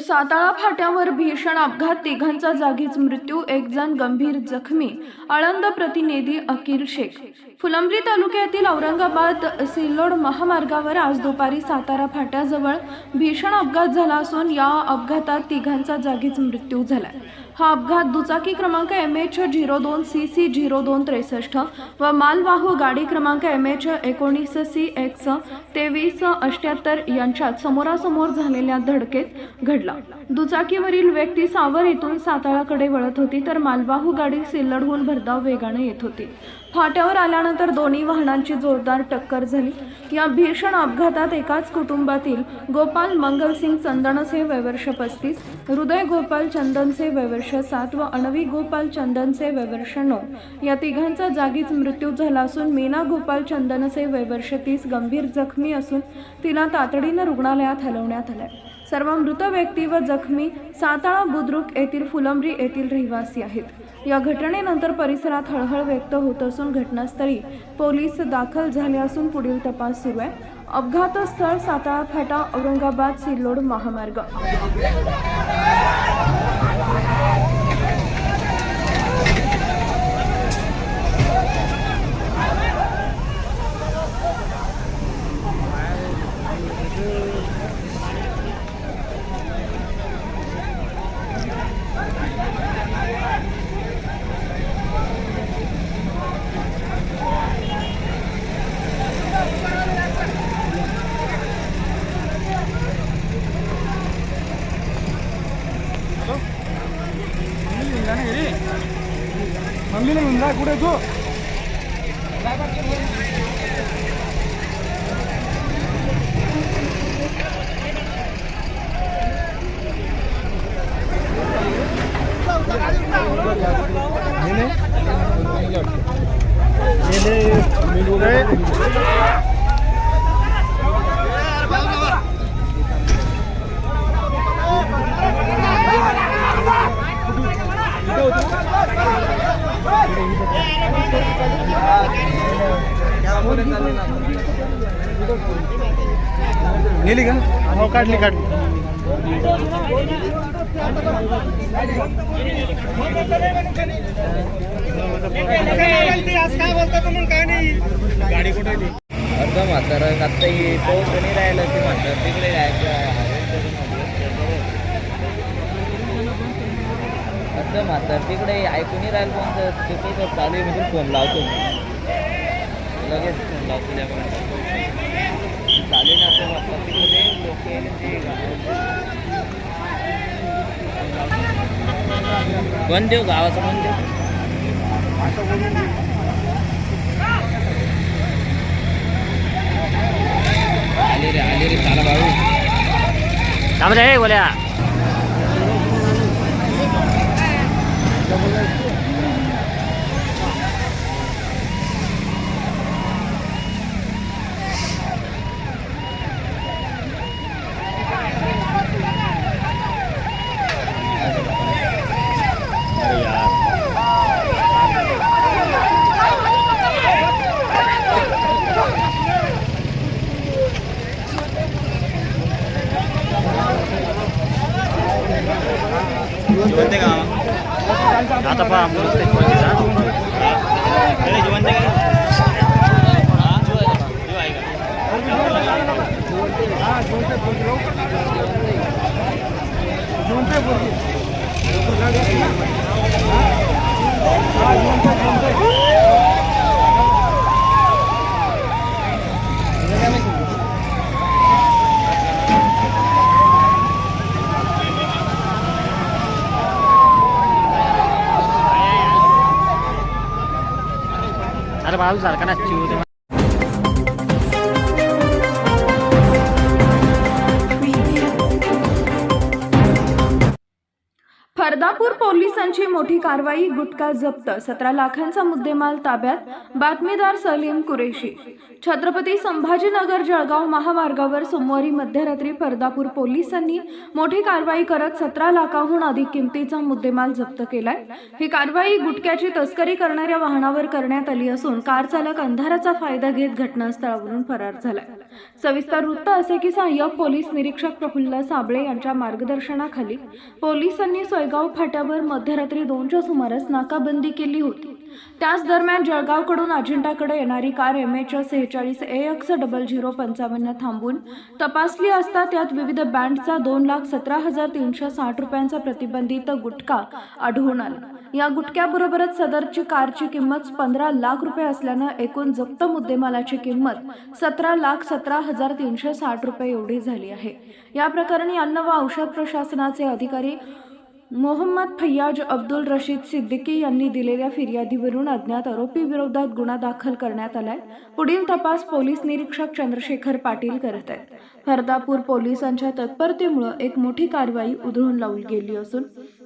साताळा फाट्यावर भीषण अपघात तिघांचा जागीच मृत्यू एक जण गंभीर जखमी आळंद प्रतिनिधी अकिल शेख. फुलंब्री तालुक्यातील औरंगाबाद सिल्लोड महामार्गावर आज दुपारी सातारा फाट्याजवळ भीषण अपघात झाला असून या अपघातात तिघांचा जागीच मृत्यू झाला हा अपघात दुचाकी क्रमांक एम एच झिरो दोन सी सी झिरो दोन त्रेसष्ट व मालवाहू गाडी क्रमांक एम एच एकोणीस सी एक्स तेवीस अष्ट्याहत्तर यांच्यात समोरासमोर झालेल्या धडकेत घडला. दुचाकीवरील व्यक्ती सावर येथून साताळाकडे वळत होती तर मालवाहू गाडी सिल्लडहून भरधाव वेगाने येत होती. फाट्यावर आल्यानंतर दोन्ही वाहनांची जोरदार टक्कर झाली. या भीषण अपघातात एकाच कुटुंबातील गोपाल मंगलसिंग चंदनसे वयवर्ष पस्तीस हृदय गोपाल चंदनसे वयवर्ष सात व अणवी गोपाल चंदनसे वयवर्ष नऊ या तिघांचा जागीच मृत्यू झाला असून मीना गोपाल चंदनसे वयवर्ष तीस गंभीर जखमी असून तिला तातडीनं रुग्णालयात हलवण्यात आलंय. सर्व मृत व्यक्ती व जखमी साताळा बुद्रुक येथील फुलंब्री येथील रहिवासी आहेत. या घटनेनंतर परिसरात हळहळ व्यक्त होत असून घटनास्थळी पोलीस दाखल झाले असून पुढील तपास सुरू आहे. अपघातस्थळ साताळा फाटा औरंगाबाद सिल्लोड महामार्ग. मम्मीला घेऊन जा? कुठे तू गेली का? हो काढली काढली. गाडी कुठे अर्ध म्हातारा आता पाऊस नाही राहिला ते म्हणतात तिकडे जायचं अर्ध म्हातार तिकडे ऐकूनही राहील राहिलं पण तर तिकडे तर चालू म्हणजे फोन लावतो मी. लगेच फोन लावतो त्यामुळे चालू ना असं म्हटलं तिकडे. लोक कोण देऊ गावाचं कोण देऊ आले रे आले रे चाला भाऊ थांब रे बोल्या. आता पहा अरे बाबू सारखा ना चिव फरदापूर पोलिसांची मोठी कारवाई गुटखा जप्त सतरा लाखांचा मुद्देमाल ताब्यात बातमीदार सलीम कुरेशी. छत्रपती संभाजीनगर जळगाव महामार्गावर सोमवारी मध्यरात्री फरदापूर पोलिसांनी मोठी कारवाई करत सतरा लाखाहून अधिक किमतीचा मुद्देमाल जप्त केलाय. ही कारवाई गुटख्याची तस्करी करणाऱ्या वाहनावर करण्यात आली असून कार चालक अंधाराचा फायदा घेत घटनास्थळावरून फरार झालाय. सविस्तर वृत्त असे की सहाय्यक पोलीस निरीक्षक प्रफुल्ल साबळे यांच्या मार्गदर्शनाखाली पोलिसांनी सोयगाव फाट्यावर मध्यरात्री दोनच्या सुमारास नाकाबंदी केली होती. त्याच दरम्यान जळगावकडून अजिंठाकडे येणारी कार एम एच सेहेचाळीस ए एक्स डबल झिरो पंचावन्न थांबून तपासली असता त्यात विविध बँडचा दोन लाख सतरा हजार तीनशे साठ रुपयांचा प्रतिबंधित गुटखा आढळून आला. या गुटख्याबरोबरच सदरची कारची किंमत पंधरा लाख रुपये असल्यानं एकूण जप्त मुद्देमालाची किंमत सतरा लाख सतरा हजार तीनशे साठ रुपये एवढी झाली आहे. या प्रकरणी अन्न व औषध प्रशासनाचे अधिकारी मोहम्मद फैयाज अब्दुल रशीद सिद्दीकी यांनी दिलेल्या फिर्यादीवरून अज्ञात आरोपी विरोधात गुन्हा दाखल करण्यात आलाय. पुढील तपास पोलीस निरीक्षक चंद्रशेखर पाटील करत आहेत. फरदापूर पोलिसांच्या तत्परतेमुळे एक मोठी कारवाई उधळून लावली गेली असून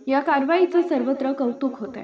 या कारवाईचं सर्वत्र कौतुक होत आहे